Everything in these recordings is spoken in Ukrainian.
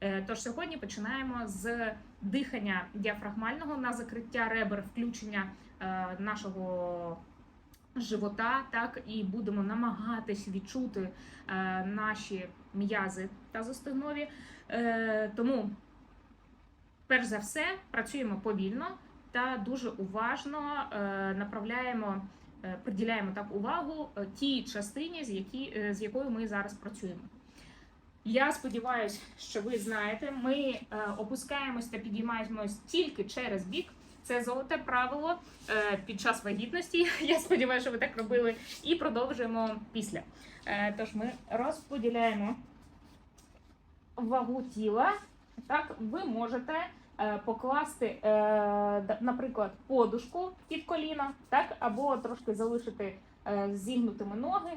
Е, Тож сьогодні починаємо з дихання діафрагмального на закриття ребер, включення е, нашого живота, так і будемо намагатись відчути е, наші м'язи тазостегнові. Е, Тому, перш за все, працюємо повільно та дуже уважно направляємо, приділяємо так увагу тій частині, з, які, з якою ми зараз працюємо. Я сподіваюся, що ви знаєте, ми е, опускаємось та підіймаємось тільки через бік. Це золоте правило е, під час вагітності. Я сподіваюся, що ви так робили. І продовжуємо після. Е, тож ми розподіляємо вагу тіла. Так, ви можете покласти, наприклад, подушку під коліна, так, або трошки залишити зігнутими ноги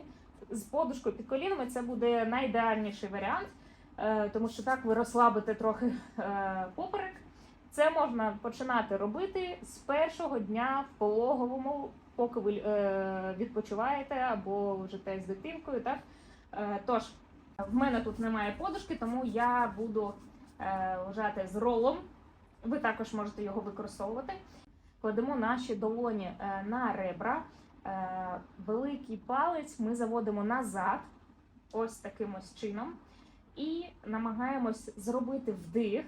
з подушкою під колінами. Це буде найідеальніший варіант, е, тому що так ви розслабите трохи е, поперек. Це можна починати робити з першого дня в пологовому, поки ви е, відпочиваєте або лежите з дитинкою. Так? Тож, в мене тут немає подушки, тому я буду лежати з ролом. Ви також можете його використовувати. Кладемо наші долоні на ребра. Е, великий палець ми заводимо назад, ось таким ось чином, і намагаємось зробити вдих,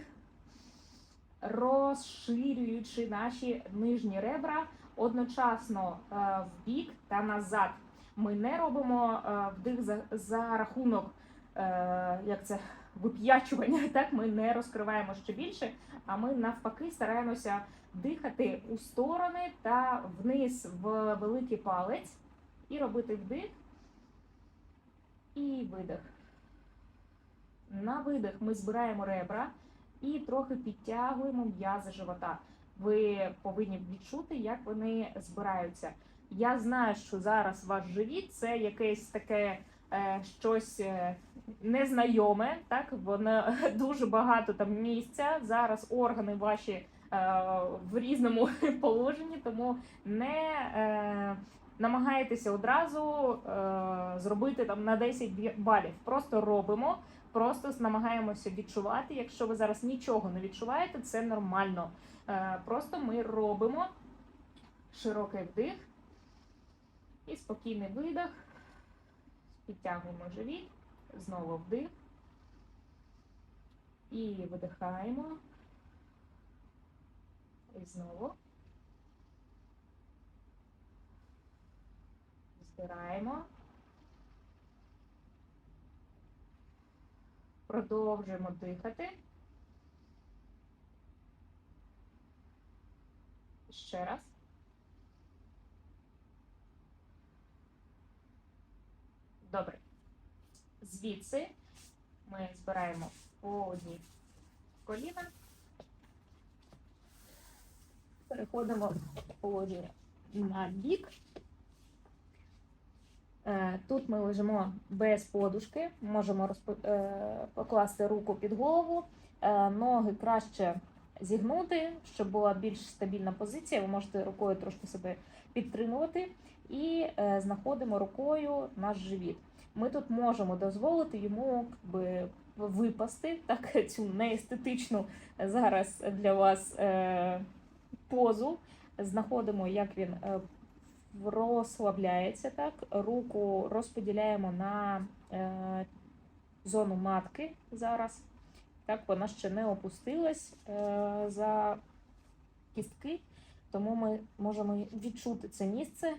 розширюючи наші нижні ребра одночасно е, в бік та назад. Ми не робимо е, вдих за, за рахунок як це, вип'ячування, так ми не розкриваємо ще більше, а ми навпаки стараємося дихати у сторони та вниз в великий палець і робити вдих і видих. На видих ми збираємо ребра і трохи підтягуємо м'язи живота. Ви повинні відчути, як вони збираються. Я знаю, що зараз ваш живіт це якесь таке щось е, незнайоме, так воно дуже багато там місця. Зараз органи ваші е, в різному положенні, тому не е, намагайтеся одразу е, зробити там на 10 балів. Просто робимо, просто намагаємося відчувати. Якщо ви зараз нічого не відчуваєте, це нормально. Е, просто ми робимо широкий вдих і спокійний видих. Підтягуємо живіт, знову вдих. І видихаємо. І знову. Збираємо. Продовжуємо дихати. Ще раз. Добре. Звідси ми збираємо по одній коліна. Переходимо в положення на бік. Е, Тут ми лежимо без подушки, можемо розпо- е, покласти руку під голову, Е, ноги краще зігнути, щоб була більш стабільна позиція. Ви можете рукою трошки себе підтримувати і е, знаходимо рукою наш живіт. Ми тут можемо дозволити йому якби, випасти так, цю неестетичну зараз для вас е, позу. Знаходимо, як він е, розслабляється. Так, руку розподіляємо на е, зону матки зараз. Так, вона ще не опустилась е, за кістки, тому ми можемо відчути це місце.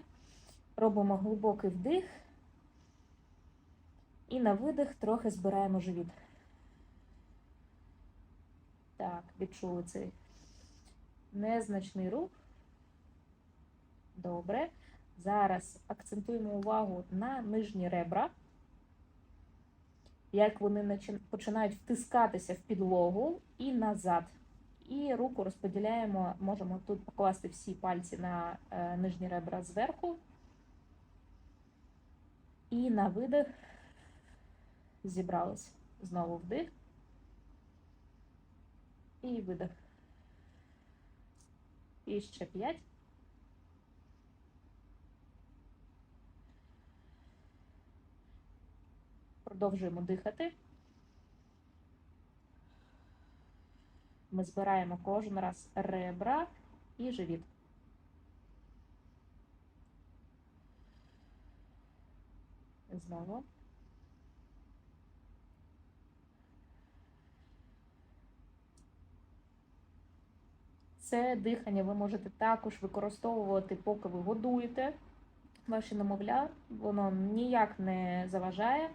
Робимо глибокий вдих. І на видих трохи збираємо живіт. Так, відчули цей незначний рух. Добре. Зараз акцентуємо увагу на нижні ребра. Як вони починають втискатися в підлогу і назад. І руку розподіляємо, можемо тут покласти всі пальці на е, нижні ребра зверху. І на видих зібрались. Знову вдих. І видих. І ще п'ять. Продовжуємо дихати. Ми збираємо кожен раз ребра і живіт. Знову. Це дихання ви можете також використовувати, поки ви годуєте ваші немовля. Воно ніяк не заважає.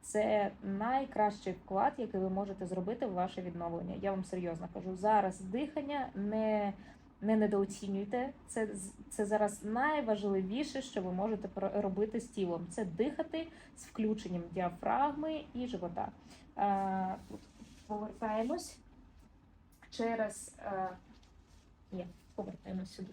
Це найкращий вклад, який ви можете зробити в ваше відновлення. Я вам серйозно кажу. Зараз дихання не, не недооцінюйте. Це, це зараз найважливіше, що ви можете робити з тілом. Це дихати з включенням діафрагми і живота. Е, повертаємось через. Е, ні, повертаємось сюди.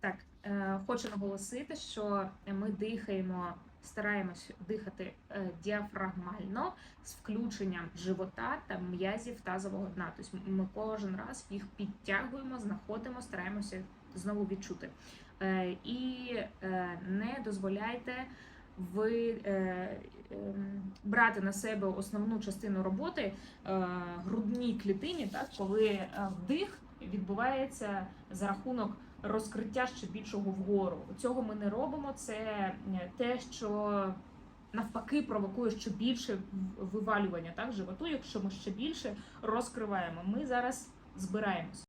Так, е, хочу наголосити, що ми дихаємо, стараємось дихати е, діафрагмально з включенням живота та м'язів тазового дна. Тобто ми кожен раз їх підтягуємо, знаходимо, стараємося знову відчути. Е, і е, не дозволяйте ви ем, брати на себе основну частину роботи грудній клітині, так коли вдих відбувається за рахунок розкриття ще більшого вгору. Цього ми не робимо. Це е, те, що навпаки провокує ще більше вивалювання так животу, якщо ми ще більше розкриваємо. Ми зараз збираємось.